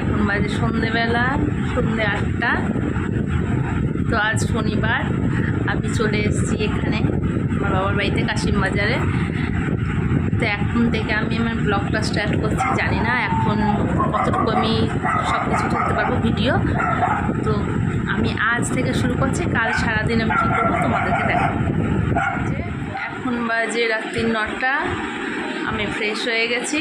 এখন বাজে সন্ধেবেলা, সন্ধে আটটা। তো আজ শনিবার, আমি চলে এসেছি এখানে, আমার বাবার বাড়িতে কাশিম বাজারে। তো এখন থেকে আমি আমার ব্লগটা স্টার্ট করছি, জানি না এখন কতটুকু আমি সব কিছু করতে পারব ভিডিও তো আমি আজ থেকে শুরু করছি, কাল সারাদিন আমি কী করব তোমাদেরকে দেখাবো। এখন বাজে রাত্রি নটা আমি ফ্রেশ হয়ে গেছি।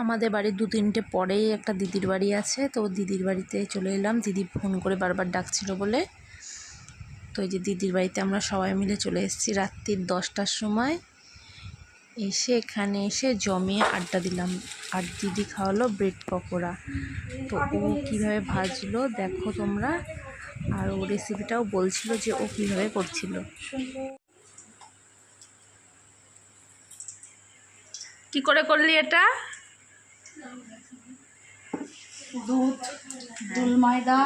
আমাদের বাড়ির দু তিনটে পরেই একটা দিদির বাড়ি আছে তো দিদির বাড়িতে চলে এলাম। দিদি ফোন করে বারবার ডাকছিল বলে। তো এই যে দিদির বাড়িতে আমরা সবাই মিলে চলে এসেছি রাত্রির দশটার সময়। এসে এখানে এসে জমিয়ে আড্ডা দিলাম। আর দিদি খাওয়ালো ব্রেড পকোড়া। তো ও কীভাবে ভাজলো দেখো তোমরা। আর ও রেসিপিটাও বলছিল যে ও কীভাবে করছিল। কি করে করলি এটা? দুধ দুল ময়দা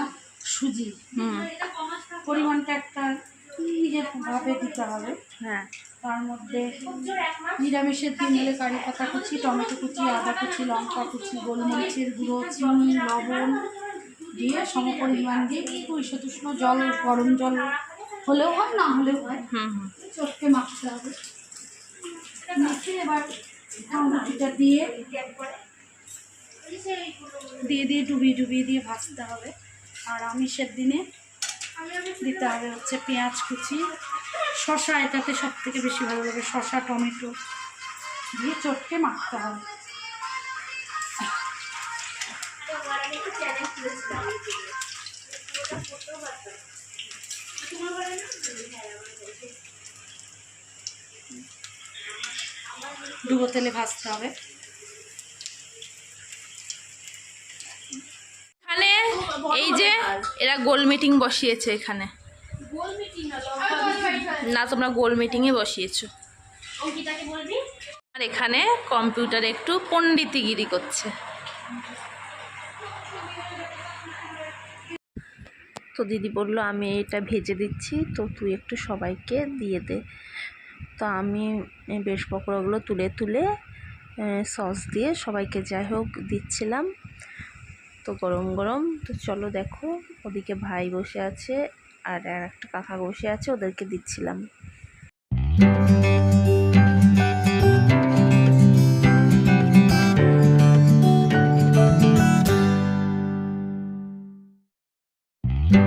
সুজি। হুম। পরিমাণটা একটা নিজের ভাবে দিতে হবে। হ্যাঁ। তার মধ্যে নিরামিষের দিন হলে কারি পাতা কুচি টমেটো কুচি আদা কুচি লঙ্কা কুচি গোলমরিচের গুঁড়ো চিনি লবণ দিয়ে সমপরিমাণ দিয়ে একটু ইসতুষ্ণ জল গরম জল হলেও হয় না হলেও হয়। হুম হুম। চটকে মাখতে হবে। মেখে এবার আঙুটিটা দিয়ে দিয়ে দিয়ে ডুবিয়ে ডুবিয়ে দিয়ে ভাজতে হবে। আর আমিষের দিনে দিতে হবে হচ্ছে পেঁয়াজ কুচি। শশা এটাতে সব থেকে বেশি ভালো লাগে শশা টমেটো দিয়ে চটকে মাখতে হবে। ডুবো তেলে ভাজতে হবে। এখানে এই যে এরা গোল মিটিং বসিয়েছে এখানে। না, তোমরা গোল মিটিংয়ে বসিয়েছো। আর এখানে কম্পিউটারে একটু পণ্ডিতিগিরি করছে। তো দিদি বলল, আমি এটা ভেজে দিচ্ছি, তো তুই একটু সবাইকে দিয়ে দে। তো আমি বেশ পকোড়াগুলো তুলে তুলে সস দিয়ে সবাইকে যাই হোক দিচ্ছিলাম। তো গরম গরম, তো চলো দেখো, ওদিকে ভাই বসে আছে আর একটা কাকা বসে আছে, ওদেরকে দিচ্ছিলাম। গুড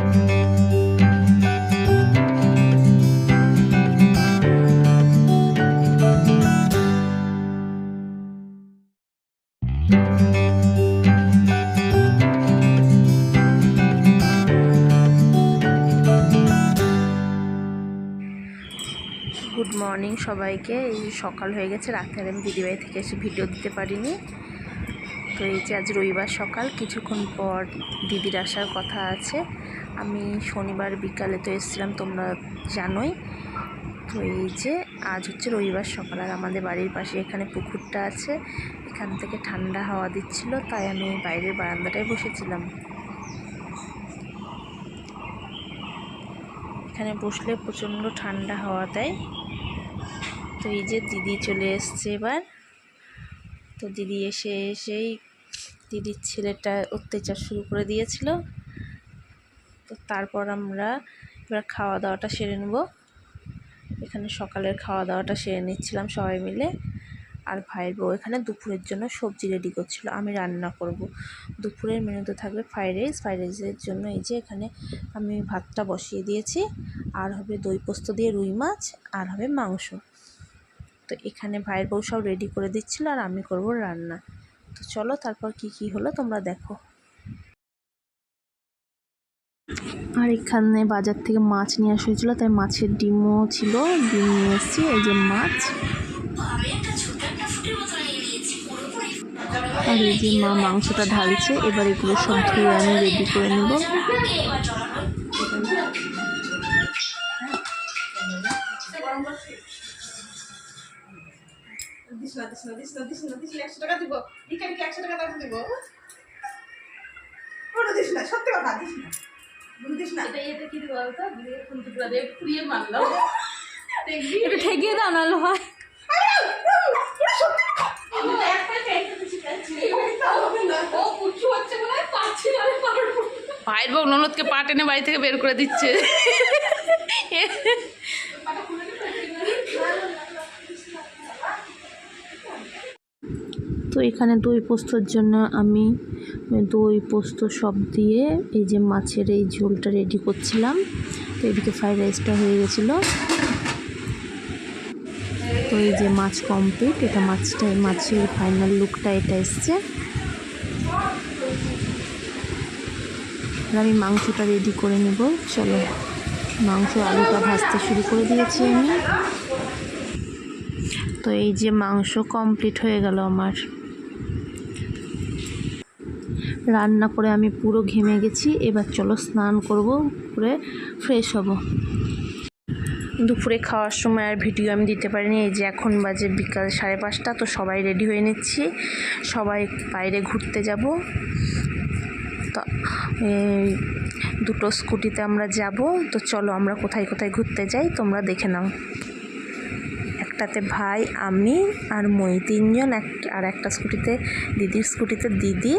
মর্নিং সবাইকে। এই সকাল হয়ে গেছে রাতে আর আমি দিদিবাড়ি থেকে এসে ভিডিও দিতে পারিনি। তো এই যে আজ রবিবার সকাল, কিছুক্ষণ পর দিদির আসার কথা আছে। আমি শনিবার বিকালে তো এসেছিলাম, তোমরা জানোই। তো এই যে আজ হচ্ছে রবিবার সকাল, আর আমাদের বাড়ির পাশে এখানে পুকুরটা আছে। এখান থেকে ঠান্ডা হাওয়া দিচ্ছিল, তাই আমি বাইরের বারান্দাটায় বসেছিলাম। এখানে বসলে প্রচণ্ড ঠান্ডা হাওয়া দেয়। তো এই যে দিদি চলে এসছে এবার। তো দিদি এসে এসেই দিদির ছেলেটা অত্যাচার শুরু করে দিয়েছিল। তো তারপর আমরা এবার খাওয়া দাওয়াটা সেরে নেব। এখানে সকালের খাওয়া দাওয়াটা সেরে নিচ্ছিলাম সবাই মিলে। আর ভাইয়ের বউ এখানে দুপুরের জন্য সবজি রেডি করছিল। আমি রান্না করব। দুপুরের মেনুতে থাকবে ফ্রাইড রাইস ফ্রাইড রাইসের জন্য এই যে এখানে আমি ভাতটা বসিয়ে দিয়েছি। আর হবে দই পোস্ত দিয়ে রুই মাছ। আর হবে মাংস। তো এখানে ভাইয়ের বউ সব রেডি করে দিচ্ছিল আর আমি করব রান্না। তো চলো তারপর কি কি হলো তোমরা দেখো। আর এখানে বাজার থেকে মাছ নিয়ে আসা হয়েছিলো, তাই মাছের ডিমও ছিল, ডিম নিয়ে এসেছি, এই যে মাছ। আর এই যে মা মাংসটা ঢালছে, এবার এগুলো সব ধুয়ে আমি রেডি করে নেব। দিস না দিস না দিস না দিস না দিস না একশো টাকা দিব। ভিখারিকে একশো টাকা দাম দিব। ওটা দিস না সত্যি কথা দিস না। বুঝিস না। এটা এটা কি দিবো বলতো? দিয়ে টুকরা দিয়ে পুড়িয়ে মারলাম দেখবি? ঠেকিয়ে দাও নাহলে হয়। ও পুচু হচ্ছে বলে পাচ্ছি না আমি ভাইয়ের বউ ননদকে পা টেনে বাড়ি থেকে বের করে দিচ্ছে। তো এখানে দই পোস্তর জন্য আমি দই পোস্ত সব দিয়ে এই যে মাছের এই ঝোলটা রেডি করছিলাম। তো এদিকে ফ্রাইড রাইসটা হয়ে গেছিল। তো এই যে মাছ কমপ্লিট এটা মাছটা, মাছের ফাইনাল লুকটা এটা এসছে। আমি মাংসটা রেডি করে নেব। চলো, মাংস, আলুটা ভাজতে শুরু করে দিয়েছি আমি। তো এই যে মাংস কমপ্লিট হয়ে গেল আমার। রান্না করে আমি পুরো ঘেমে গেছি। এবার চলো স্নান করব, করে ফ্রেশ হব। দুপুরে খাওয়ার সময় আর ভিডিও আমি দিতে পারিনি। এই যে এখন বাজে বিকাল সাড়ে পাঁচটা, তো সবাই রেডি হয়ে নিচ্ছি। সবাই বাইরে ঘুরতে যাব। তো দুটো স্কুটিতে আমরা যাব। তো চলো আমরা কোথায় কোথায় ঘুরতে যাই, তোমরা দেখে নাও। একটাতে ভাই, আমি আর মই তিনজন, এক, আর একটা স্কুটিতে, দিদির স্কুটিতে দিদি,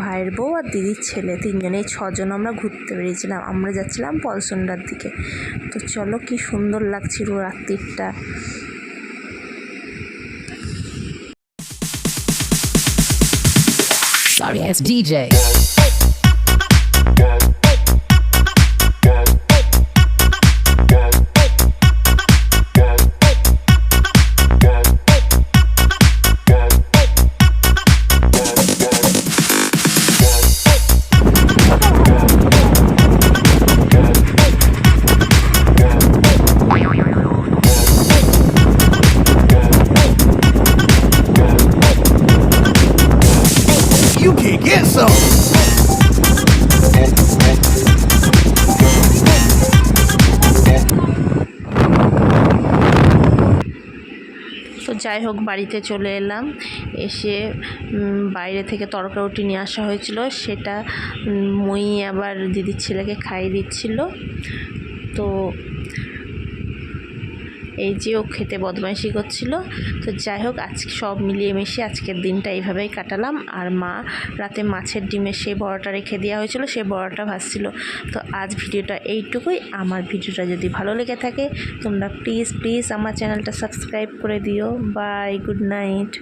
ভাইয়ের বউ আর দিদির ছেলে তিনজন। এই ছজন আমরা ঘুরতে বেরিয়েছিলাম, আমরা যাচ্ছিলাম পলসন্ডার দিকে। তো চলো কি সুন্দর লাগছিল রাত্রিটা। Sorry ass DJ. যাই হোক, বাড়িতে চলে এলাম। এসে বাইরে থেকে তরকারুটি নিয়ে আসা হয়েছিল। সেটা মই আবার দিদির ছেলেকে খাইয়ে দিচ্ছিল। তো এই যে ও খেতে বদমাইশি করছিল। তো যাই হোক আজকে সব মিলিয়ে মিশিয়ে আজকের দিনটা এইভাবেই কাটালাম। আর মা, রাতে মাছের ডিমের সেই বড়াটা রেখে দেওয়া হয়েছিল সেই বড়াটা ভাসছিল তো আজ ভিডিওটা এইটুকুই। আমার ভিডিওটা যদি ভালো লেগে থাকে, তোমরা প্লিজ প্লিজ আমার চ্যানেলটা সাবস্ক্রাইব করে দিও। Bye good night